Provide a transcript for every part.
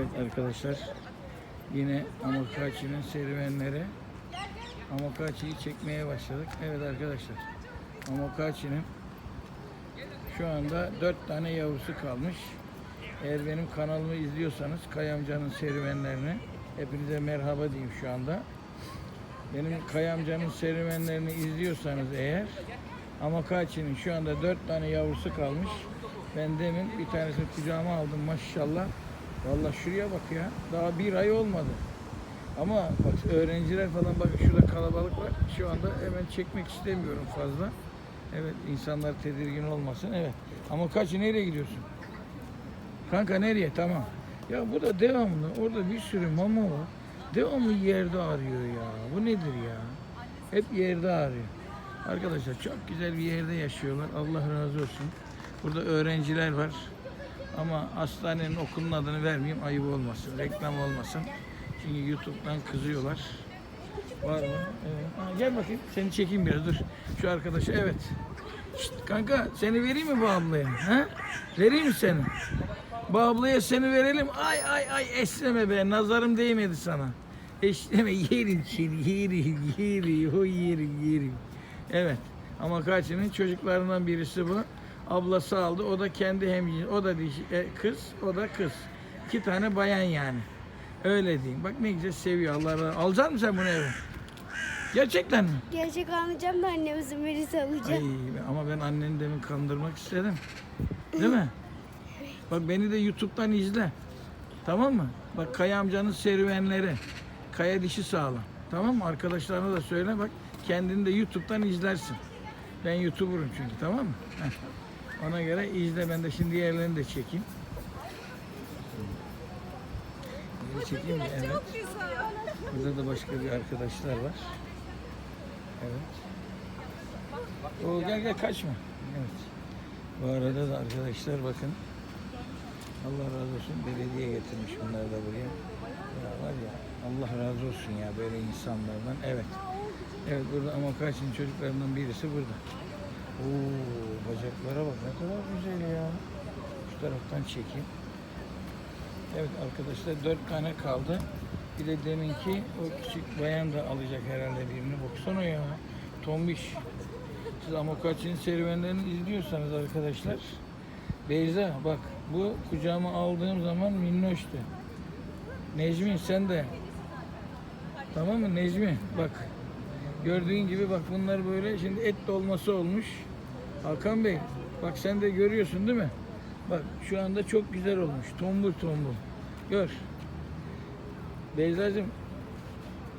Evet arkadaşlar yine Amokachi'nin serüvenleri Amokachi'yi çekmeye başladık. Evet arkadaşlar Amokachi'nin şu anda dört tane yavrusu kalmış. Eğer benim kanalımı izliyorsanız Kaya amcanın serüvenlerini hepinize merhaba diyeyim şu anda. Benim Kaya amcanın serüvenlerini izliyorsanız eğer Amokachi'nin şu anda dört tane yavrusu kalmış. Ben demin bir tanesini kucağıma aldım maşallah. Vallahi şuraya bak ya. Daha bir ay olmadı. Ama bak öğrenciler falan bak şurada kalabalık var. Şu anda hemen çekmek istemiyorum fazla. Evet insanlar tedirgin olmasın. Evet. Ama kaç nereye gidiyorsun? Kanka nereye? Tamam. Ya bu da devamlı. Orada bir sürü mama var. Devamlı yerde arıyor ya. Bu nedir ya? Hep yerde arıyor. Arkadaşlar çok güzel bir yerde yaşıyorlar. Allah razı olsun. Burada öğrenciler var. Ama hastanenin okulun adını vermeyeyim ayıp olmasın. Reklam olmasın. Çünkü YouTube'dan kızıyorlar. Var mı? Evet. Ha, gel bakayım. Seni çekeyim biraz dur. Şu arkadaşı evet. Şşt, kanka seni vereyim mi ablaya? Ha? Vereyim mi seni? Ablaya seni verelim. Ay ay ay esneme be. Nazarım değmedi sana. Esneme yerim seni yerim yerim yerim yerim. Evet. Ama kaçının çocuklarından birisi bu. Ablası aldı. O da kendi hem o da dişi, e, kız, o da kız. İki tane bayan yani. Öyle diyeyim. Bak ne güzel seviyor Allah razı Alacak mısın sen bunu eve? Gerçekten mi? Gerçek almayacağım da annemizin birisi Ay, alacağım. ama ben anneni demin kandırmak istedim. Değil mi? Bak beni de YouTube'dan izle. Tamam mı? Bak Kaya amcanın serüvenleri. Kaya dişi sağlam. Tamam mı? Arkadaşlarına da söyle bak. Kendini de YouTube'dan izlersin. Ben YouTuber'ım çünkü tamam mı? Heh. Ona göre izle. Ben de şimdi diğerlerini de çekeyim. Diğeri çekeyim mi? Evet. Burada da başka bir arkadaşlar var. Evet. O gel gel kaçma. Evet. Bu arada da arkadaşlar bakın. Allah razı olsun belediye getirmiş bunları da buraya. Ya var ya Allah razı olsun ya böyle insanlardan. Evet. Evet burada Amokachi'nin çocuklarından birisi burada. Oo bacaklara bak ne kadar güzel ya. Şu taraftan çekeyim. Evet arkadaşlar dört tane kaldı. Bir de deminki o küçük bayan da alacak herhalde birini. Baksana ya. Tombiş. Siz Amokachi'nin serüvenlerini izliyorsanız arkadaşlar. Beyza bak bu kucağıma aldığım zaman minnoştu. Necmi sen de. Tamam mı Necmi? Bak. Gördüğün gibi bak bunlar böyle şimdi et dolması olmuş. Hakan Bey bak sen de görüyorsun değil mi? Bak şu anda çok güzel olmuş. Tombul tombul. Gör. Beyza'cığım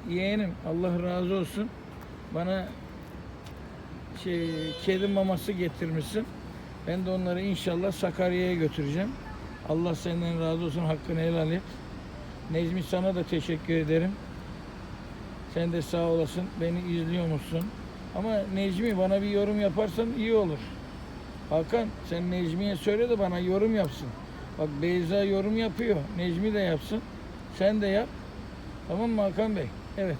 yeğenim Allah razı olsun. Bana şey kedi maması getirmişsin. Ben de onları inşallah Sakarya'ya götüreceğim. Allah senden razı olsun. Hakkını helal et. Necmi sana da teşekkür ederim. Sen de sağ olasın. Beni izliyor musun? Ama Necmi bana bir yorum yaparsan iyi olur. Hakan sen Necmi'ye söyle de bana yorum yapsın. Bak Beyza yorum yapıyor. Necmi de yapsın. Sen de yap. Tamam mı Hakan Bey? Evet.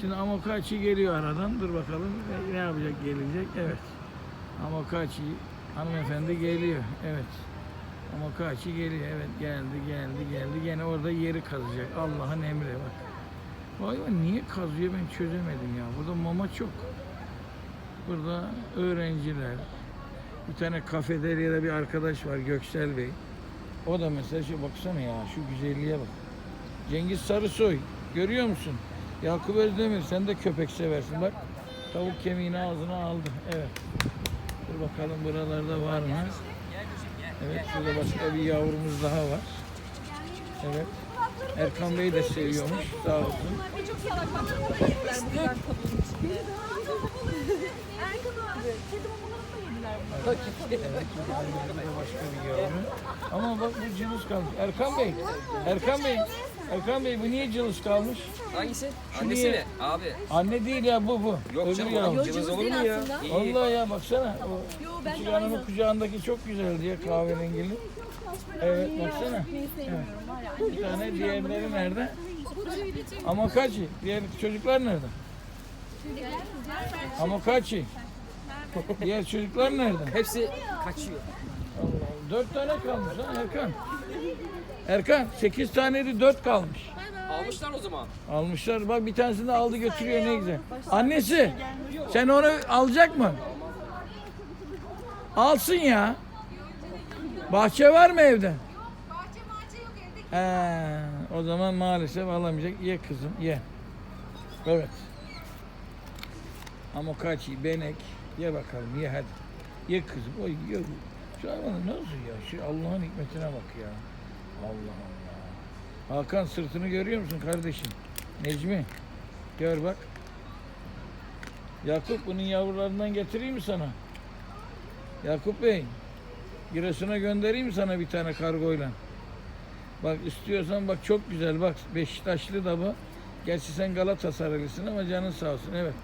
Şimdi Amokachi geliyor aradan. Dur bakalım ne- yapacak gelecek. Evet. Amokachi hanımefendi geliyor. Evet. Amokachi geliyor. Evet geldi geldi geldi. Gene orada yeri kazacak. Allah'ın emri bak. Bu hayvan niye kazıyor ben çözemedim ya. Burada mama çok. Burada öğrenciler. Bir tane kafeteryada bir arkadaş var Göksel Bey. O da mesela şu baksana ya şu güzelliğe bak. Cengiz Sarısoy görüyor musun? Yakup Özdemir sen de köpek seversin bak. Tavuk kemiğini ağzına aldı. Evet. Dur bakalım buralarda var mı? Evet şurada başka bir yavrumuz daha var. Evet. Erkan Bey de seviyormuş. Sağ olsun. Başka bir yavru. Ama bak bu cılız kalmış. Erkan Bey, Erkan Bey, Erkan Bey bu niye cılız kalmış? Hangisi? Şu Annesi niye- mi? Abi. Anne değil ya bu bu. Yok Öbür canım. yavru. Yok, cılız olur mu ya? İyi. Vallahi ya baksana. O Yo ben küçük de hanımın aynı. kucağındaki çok güzeldi ya kahverengili. Evet baksana. Beni sevmiyorum var ya. Bir tane diğerleri nerede? Ama kaçı? Diğer çocuklar nerede? Ama kaçı? Diğer çocuklar nerede? Hepsi kaçıyor. Dört tane kalmış ha Erkan. Erkan 8 taneydi 4 kalmış. Almışlar o zaman. Almışlar. Bak bir tanesini de aldı götürüyor ne güzel. Annesi sen onu alacak mı? Alsın ya. Bahçe var mı evde? Bahçe bahçe yok evde. He, o zaman maalesef alamayacak. Ye kızım ye. Evet. Amokachi, benek. Ye bakalım ye hadi. Ye kızım. Oy ye. Şu hayvanı nasıl ya? Şu Allah'ın hikmetine bak ya. Allah Allah. Hakan sırtını görüyor musun kardeşim? Necmi. Gör bak. Yakup bunun yavrularından getireyim mi sana? Yakup Bey. Giresun'a göndereyim sana bir tane kargoyla? Bak istiyorsan bak çok güzel bak Beşiktaşlı da bu. Gerçi sen Galatasaraylısın ama canın sağ olsun evet.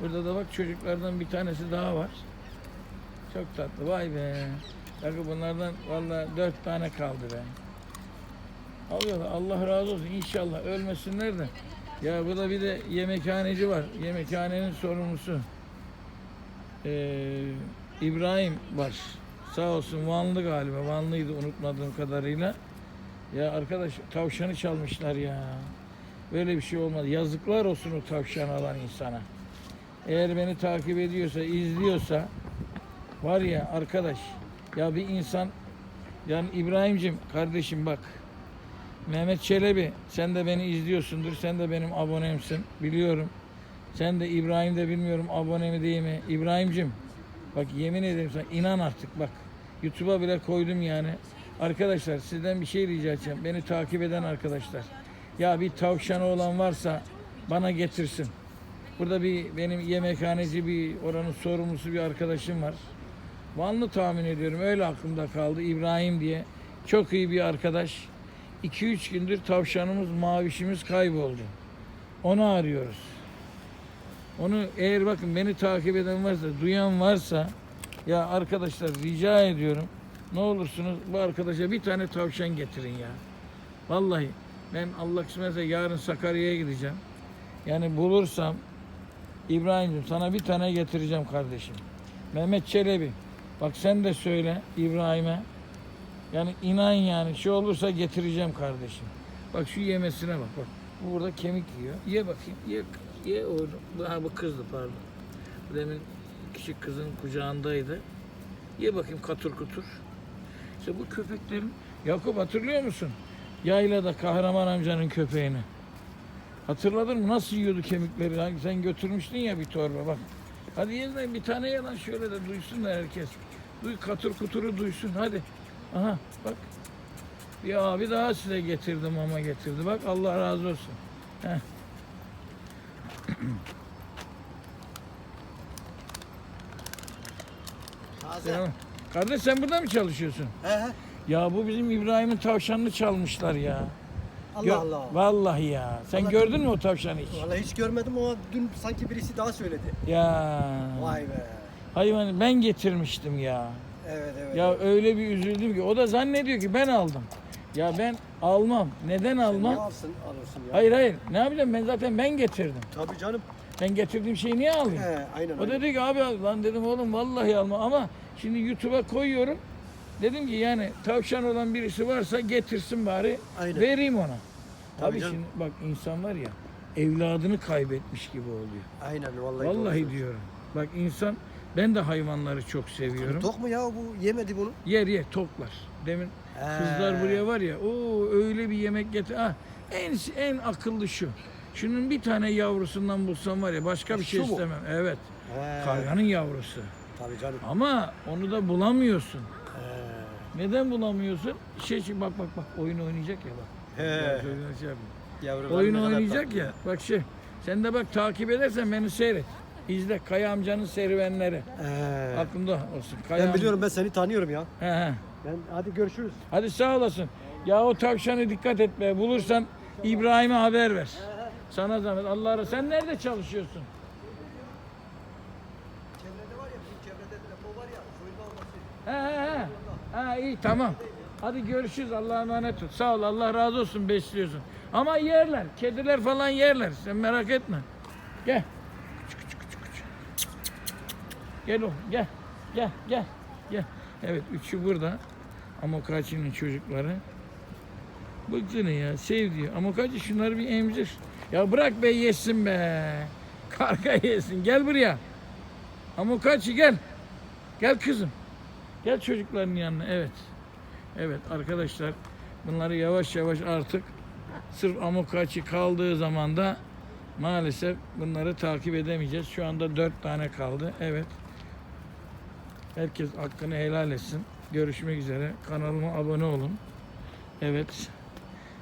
Burada da bak çocuklardan bir tanesi daha var. Çok tatlı vay be. Bak bunlardan vallahi dört tane kaldı be. Alıyorlar Allah razı olsun inşallah ölmesinler de. Ya bu da bir de yemekhaneci var. Yemekhanenin sorumlusu. Ee, İbrahim var. Sağ olsun Vanlı galiba. Vanlıydı unutmadığım kadarıyla. Ya arkadaş tavşanı çalmışlar ya. Böyle bir şey olmadı. Yazıklar olsun o tavşan alan insana. Eğer beni takip ediyorsa, izliyorsa var ya arkadaş ya bir insan yani İbrahim'cim kardeşim bak Mehmet Çelebi sen de beni izliyorsundur. Sen de benim abonemsin. Biliyorum. Sen de İbrahim de bilmiyorum abone mi değil mi? İbrahim'cim bak yemin ederim sana inan artık bak. YouTube'a bile koydum yani. Arkadaşlar sizden bir şey rica edeceğim. Beni takip eden arkadaşlar. Ya bir tavşanı olan varsa bana getirsin. Burada bir benim yemekhaneci bir oranın sorumlusu bir arkadaşım var. Vanlı tahmin ediyorum. Öyle aklımda kaldı. İbrahim diye. Çok iyi bir arkadaş. 2-3 gündür tavşanımız, mavişimiz kayboldu. Onu arıyoruz. Onu eğer bakın beni takip eden varsa, duyan varsa ya arkadaşlar rica ediyorum. Ne olursunuz bu arkadaşa bir tane tavşan getirin ya. Vallahi ben Allah kısmetse yarın Sakarya'ya gideceğim. Yani bulursam İbrahim'cim sana bir tane getireceğim kardeşim. Mehmet Çelebi. Bak sen de söyle İbrahim'e. Yani inan yani şey olursa getireceğim kardeşim. Bak şu yemesine bak bak. Bu burada kemik yiyor. Ye bakayım. Ye, ye oğlum. Ha bu kızdı pardon. Demin küçük kızın kucağındaydı. Ye bakayım katır kutur. İşte bu köpeklerin Yakup hatırlıyor musun? Yaylada kahraman amcanın köpeğini. Hatırladın mı? Nasıl yiyordu kemikleri? Sen götürmüştün ya bir torba bak. Hadi yeniden bir tane yalan şöyle de duysun da herkes. Duy katır kuturu duysun hadi. Aha bak. Bir abi daha size getirdim ama getirdi. Bak Allah razı olsun. Heh. Kardeş sen burada mı çalışıyorsun? He he. Ya bu bizim İbrahim'in tavşanını çalmışlar ya. Allah Gö- Allah. Vallahi ya. Sen Vallahi- gördün mü o tavşanı hiç? Vallahi hiç görmedim ama dün sanki birisi daha söyledi. Ya. Vay be. Hayvan ben getirmiştim ya. Evet evet. Ya öyle bir üzüldüm ki o da zannediyor ki ben aldım. Ya ben almam. Neden Niye almam? alsın alırsın ya. Hayır hayır. Ne yapacağım ben zaten ben getirdim. Tabii canım. Ben getirdiğim şeyi niye alayım? He aynen. O aynen. dedi ki abi lan dedim oğlum vallahi alma ama şimdi YouTube'a koyuyorum. Dedim ki yani tavşan olan birisi varsa getirsin bari Aynen. vereyim ona. Tabii canım. şimdi bak insan var ya evladını kaybetmiş gibi oluyor. Aynen vallahi. Vallahi doğru. diyorum. Bak insan ben de hayvanları çok seviyorum. Tok mu ya bu yemedi bunu? Yer yer toklar. Demin kızlar He. buraya var ya o öyle bir yemek getir. Ah, en en akıllı şu. Şunun bir tane yavrusundan bulsam var ya başka bir şey Şu mu? istemem. Evet. He. Karganın yavrusu. Tabii canım. Ama onu da bulamıyorsun. Neden bulamıyorsun? Şey, şey bak bak bak oyun oynayacak ya bak. He. Biraz oyun şey yapayım. Yavrular Oyun kadar oynayacak tatlı. ya. Bak şey. Sen de bak takip edersen beni seyret. İzle Kaya amcanın serüvenleri. He. Aklımda olsun. Kaya Ben amca- biliyorum ben seni tanıyorum ya. He he. Ben hadi görüşürüz. Hadi sağ olasın. Ya o tavşanı dikkat et be. Bulursan İbrahim'e haber ver. Sana zahmet. Allah razı Sen nerede çalışıyorsun? Çevrede var ya bizim çevrede depo var ya. Soyunma olması. He he he. Ha iyi tamam. Hadi görüşürüz. Allah'a emanet ol. Sağ ol. Allah razı olsun besliyorsun. Ama yerler. Kediler falan yerler. Sen merak etme. Gel. Küçük, küçük, küçük, küçük. Gel oğlum gel. Gel gel. Gel. Evet üçü burada. Amokachi'nin çocukları. Bıktın ya sev diyor. Amokachi şunları bir emzir. Ya bırak be yesin be. Karga yesin. Gel buraya. Amokachi gel. Gel kızım. Gel çocukların yanına. Evet. Evet arkadaşlar bunları yavaş yavaş artık sırf amokachi kaldığı zaman da maalesef bunları takip edemeyeceğiz. Şu anda dört tane kaldı. Evet. Herkes hakkını helal etsin. Görüşmek üzere. Kanalıma abone olun. Evet.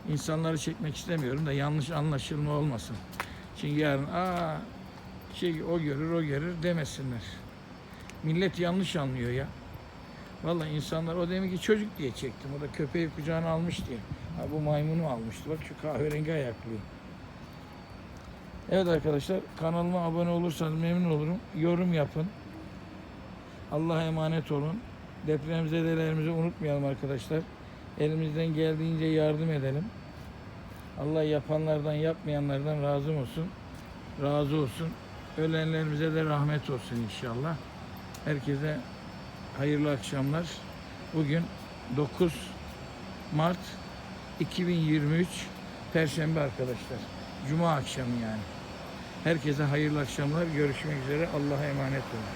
İnsanları çekmek istemiyorum da yanlış anlaşılma olmasın. Çünkü yarın aa şey o görür o görür demesinler. Millet yanlış anlıyor ya. Vallahi insanlar o demek ki çocuk diye çektim. O da köpeği kucağına almış diye. Ha, bu maymunu almıştı. Bak şu kahverengi ayaklıyı. Evet arkadaşlar kanalıma abone olursanız memnun olurum. Yorum yapın. Allah'a emanet olun. Depremzedelerimizi unutmayalım arkadaşlar. Elimizden geldiğince yardım edelim. Allah yapanlardan yapmayanlardan razı olsun. Razı olsun. Ölenlerimize de rahmet olsun inşallah. Herkese hayırlı akşamlar. Bugün 9 Mart 2023 Perşembe arkadaşlar. Cuma akşamı yani. Herkese hayırlı akşamlar. Görüşmek üzere. Allah'a emanet olun.